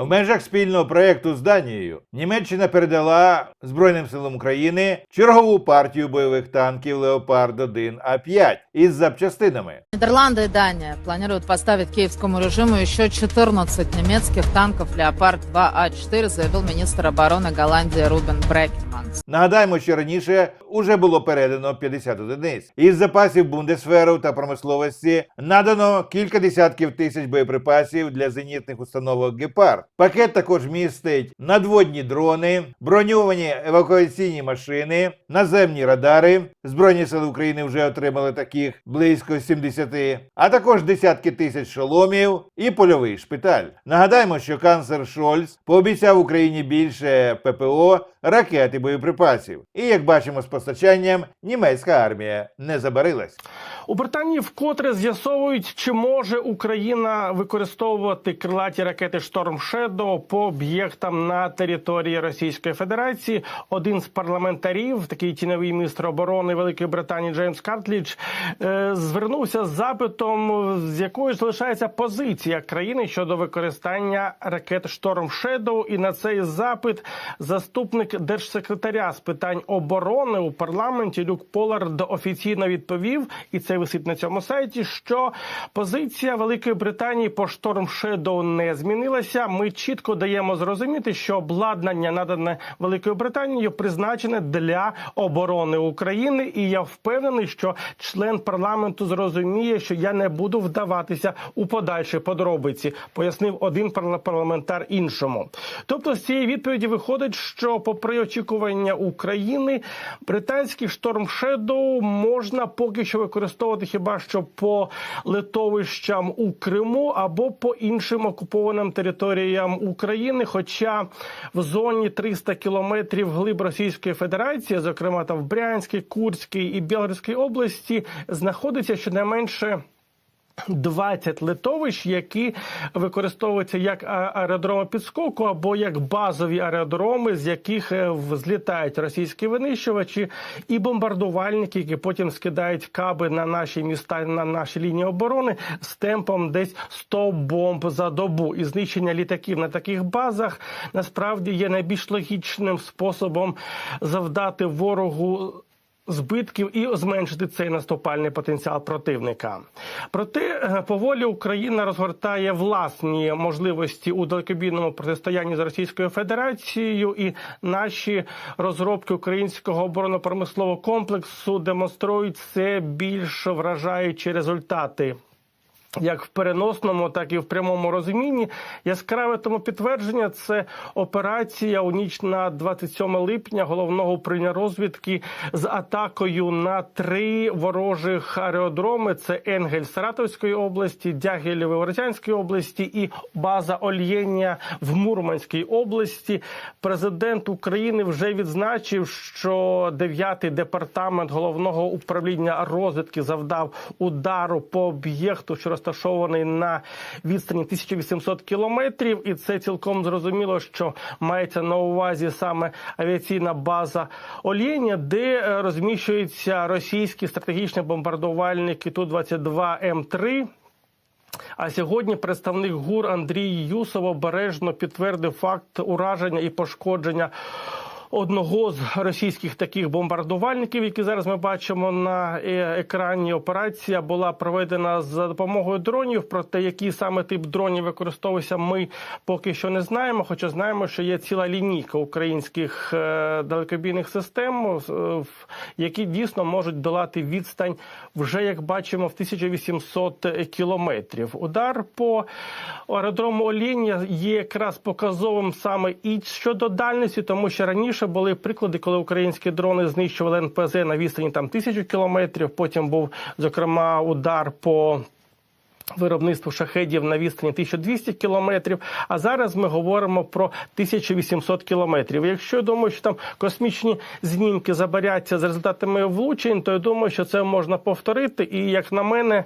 В межах спільного проєкту з Данією Німеччина передала Збройним силам України чергову партію бойових танків Леопард 1 А5 із запчастинами. Нидерланды и Дания планируют поставить киевскому режиму еще 14 немецких танков «Леопард-2А4», заявил министр обороны Голландии Рубен Брекенманс. Нагадаємо, що раніше уже було передано 50 одиниць. Із запасів Бундесферу та промисловості надано кілька десятків тисяч боєприпасів для зенітних установок Гепард. Пакет також містить надводні дрони, броньовані евакуаційні машини, наземні радари. Збройні сили України вже отримали таких близько 70, а також десятки тисяч шоломів і польовий шпиталь. Нагадаємо, що канцлер Шольц пообіцяв Україні більше ППО, ракет і боєприпасів. І як бачимо з постачанням, німецька армія не забарилась. У Британії вкотре з'ясовують, чи може Україна використовувати крилаті ракети Storm Shadow по об'єктам на території Російської Федерації. Один з парламентарів, такий тіньовий міністр оборони Великої Британії Джеймс Картлідж, е, звернувся з запитом, з якою залишається позиція країни щодо використання ракет Storm Shadow. І на цей запит заступник держсекретаря з питань оборони у парламенті Люк Полард офіційно відповів, і це висить на цьому сайті. Що позиція Великої Британії по Storm Shadow не змінилася. Ми чітко даємо зрозуміти, що обладнання надане Великою Британією призначене для оборони України, і я впевнений, що член парламенту зрозуміє, що я не буду вдаватися у подальші подробиці, пояснив один парла- парламентар іншому. Тобто, з цієї відповіді виходить, що, попри очікування України, британський Storm Shadow можна поки що використовувати хіба що по литовищам у Криму або по іншим окупованим територіям України. Хоча в зоні 300 кілометрів глиб Російської Федерації, зокрема там в Брянській, Курській і Білгородській області, знаходиться щонайменше. 20 литовищ, які використовуються як аеродроми підскоку або як базові аеродроми, з яких е, злітають російські винищувачі і бомбардувальники, які потім скидають каби на наші міста, на наші лінії оборони з темпом десь 100 бомб за добу. І знищення літаків на таких базах насправді є найбільш логічним способом завдати ворогу збитків і зменшити цей наступальний потенціал противника. Проте е, поволі Україна розгортає власні можливості у далекобійному протистоянні з Російською Федерацією, і наші розробки українського оборонно-промислового комплексу демонструють все більш вражаючі результати. Як в переносному, так і в прямому розумінні. Яскраве тому підтвердження це операція у ніч на 27 липня головного управління розвідки з атакою на три ворожих аеродроми: це Енгель Саратовської області, Дягіль Виворотянської області і база Ольєння в Мурманській області. Президент України вже відзначив, що 9-й департамент головного управління розвідки завдав удару по об'єкту, що розташований на відстані 1800 кілометрів, і це цілком зрозуміло, що мається на увазі саме авіаційна база Олєня, де е, розміщуються російські стратегічні бомбардувальники Ту 22 М 3 а сьогодні представник ГУР Андрій Юсов обережно підтвердив факт ураження і пошкодження. Одного з російських таких бомбардувальників, які зараз ми бачимо на е, екрані, операція була проведена за допомогою дронів. Проте який саме тип дронів використовувався, ми поки що не знаємо. Хоча знаємо, що є ціла лінійка українських е, далекобійних систем, е, які дійсно можуть долати відстань вже як бачимо в 1800 кілометрів. Удар по аеродрому Оління є якраз показовим саме і щодо дальності, тому що раніше були приклади, коли українські дрони знищували НПЗ на відстані там тисячу кілометрів. Потім був зокрема удар по. Виробництво шахедів на відстані 1200 кілометрів. А зараз ми говоримо про 1800 кілометрів. Якщо я думаю, що там космічні знімки забаряться з результатами влучень, то я думаю, що це можна повторити. І як на мене,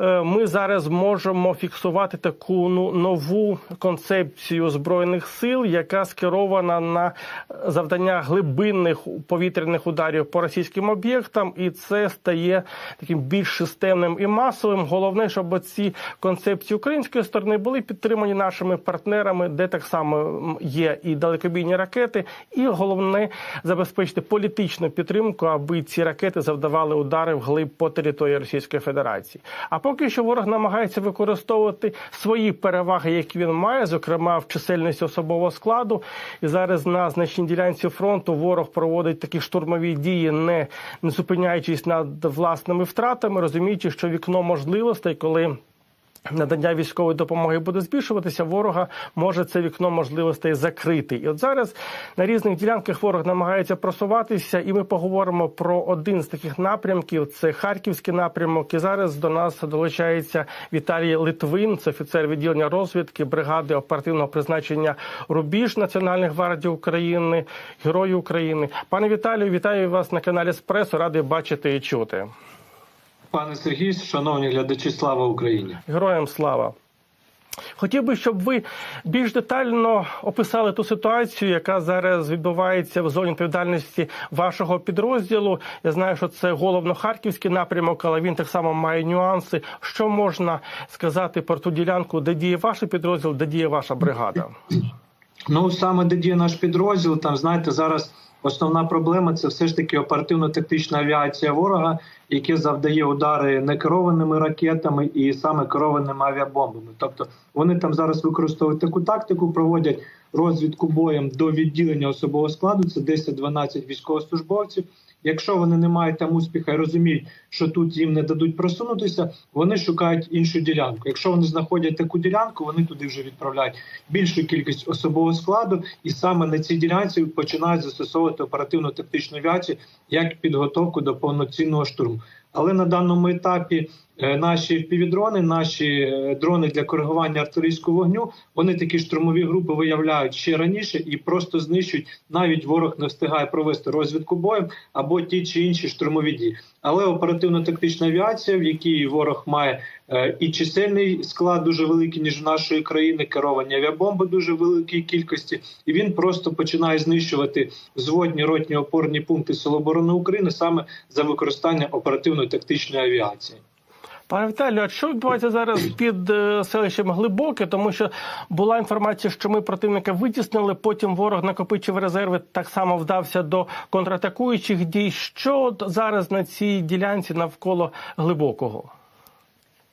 е, ми зараз можемо фіксувати таку ну нову концепцію збройних сил, яка скерована на завдання глибинних повітряних ударів по російським об'єктам, і це стає таким більш системним і масовим. Головне, щоб ці ці концепції української сторони були підтримані нашими партнерами, де так само є і далекобійні ракети, і головне забезпечити політичну підтримку, аби ці ракети завдавали удари вглиб по території Російської Федерації. А поки що ворог намагається використовувати свої переваги, які він має, зокрема в чисельності особового складу. І зараз на значній ділянці фронту ворог проводить такі штурмові дії, не, не зупиняючись над власними втратами, розуміючи, що вікно можливостей, коли надання військової допомоги буде збільшуватися, ворога може це вікно можливостей закрити. І от зараз на різних ділянках ворог намагається просуватися, і ми поговоримо про один з таких напрямків. Це харківський напрямок. І зараз до нас долучається Віталій Литвин, це офіцер відділення розвідки бригади оперативного призначення Рубіж Національної гвардії України, Герої України. Пане Віталію, вітаю вас на каналі Спресо. Радий бачити і чути. Пане Сергій, шановні глядачі, слава Україні! Героям слава. Хотів би, щоб ви більш детально описали ту ситуацію, яка зараз відбувається в зоні відповідальності вашого підрозділу. Я знаю, що це головно-харківський напрямок, але він так само має нюанси. Що можна сказати про ту ділянку, де діє ваш підрозділ, де діє ваша бригада? Ну саме де діє наш підрозділ, там знаєте, зараз основна проблема це все ж таки оперативно-тактична авіація ворога, яке завдає удари некерованими ракетами і саме керованими авіабомбами. Тобто вони там зараз використовують таку тактику, проводять розвідку боєм до відділення особового складу. Це 10-12 військовослужбовців. Якщо вони не мають там успіха і розуміють, що тут їм не дадуть просунутися, вони шукають іншу ділянку. Якщо вони знаходять таку ділянку, вони туди вже відправляють більшу кількість особового складу, і саме на цій ділянці починають застосовувати оперативно-тактичну авіацію як підготовку до повноцінного штурму. Але на даному етапі наші впівдрони, наші е, дрони для коригування артилерійського вогню, вони такі штурмові групи виявляють ще раніше і просто знищують. Навіть ворог не встигає провести розвідку боєм або ті чи інші штурмові дії. Але оперативно-тактична авіація, в якій ворог має е, і чисельний склад дуже великий, ніж в нашої країни, керовані авіабомби дуже великій кількості, і він просто починає знищувати зводні ротні опорні пункти Сил оборони України саме за використання оперативно-тактичної авіації. Пане Віталію, а що відбувається зараз під е, селищем Глибоке? Тому що була інформація, що ми противника витіснили. Потім ворог накопичив резерви, так само вдався до контратакуючих дій. Що зараз на цій ділянці навколо глибокого?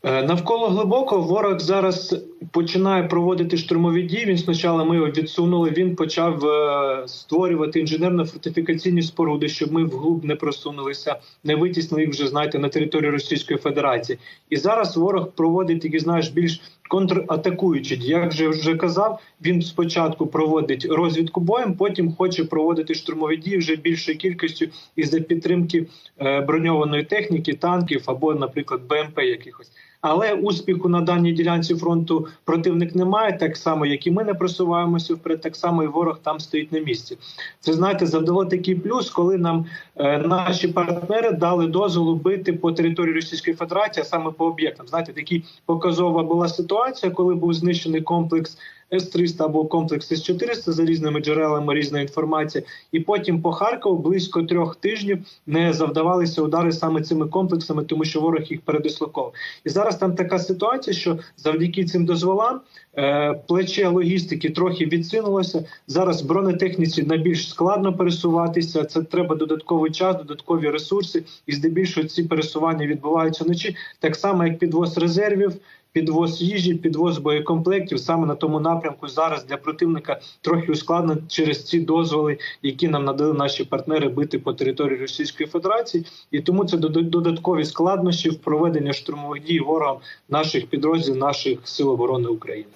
Е, Навколо глибокого ворог зараз починає проводити штурмові дії. Він спочатку ми його відсунули. Він почав е, створювати інженерно-фортифікаційні споруди, щоб ми вглуб не просунулися, не витіснили їх вже знаєте на територію Російської Федерації. І зараз ворог проводить такі, знаєш, більш контратакуючі. Як же вже казав, він спочатку проводить розвідку боєм, потім хоче проводити штурмові дії вже більшою кількістю із за підтримки е, броньованої техніки, танків або, наприклад, БМП якихось. Але успіху на даній ділянці фронту противник не має, так само як і ми не просуваємося вперед, так само і ворог там стоїть на місці. Це знаєте, завдало такий плюс, коли нам е, наші партнери дали дозволу бити по території Російської Федерації, а саме по об'єктам. Знаєте, такі показова була ситуація, коли був знищений комплекс. С-300 або комплекс С-400 за різними джерелами різної інформації, і потім по Харкову близько трьох тижнів не завдавалися удари саме цими комплексами, тому що ворог їх передислоковав. І зараз там така ситуація, що завдяки цим дозволам е, плече логістики трохи відсунулося. Зараз бронетехніці найбільш складно пересуватися. Це треба додатковий час, додаткові ресурси, і здебільшого ці пересування відбуваються вночі, так само як підвоз резервів. Підвоз їжі, підвоз боєкомплектів саме на тому напрямку зараз для противника трохи ускладнено через ці дозволи, які нам надали наші партнери бити по території Російської Федерації, і тому це дода- додаткові складнощі в проведенні штурмових дій ворогам наших підрозділів, наших сил оборони України.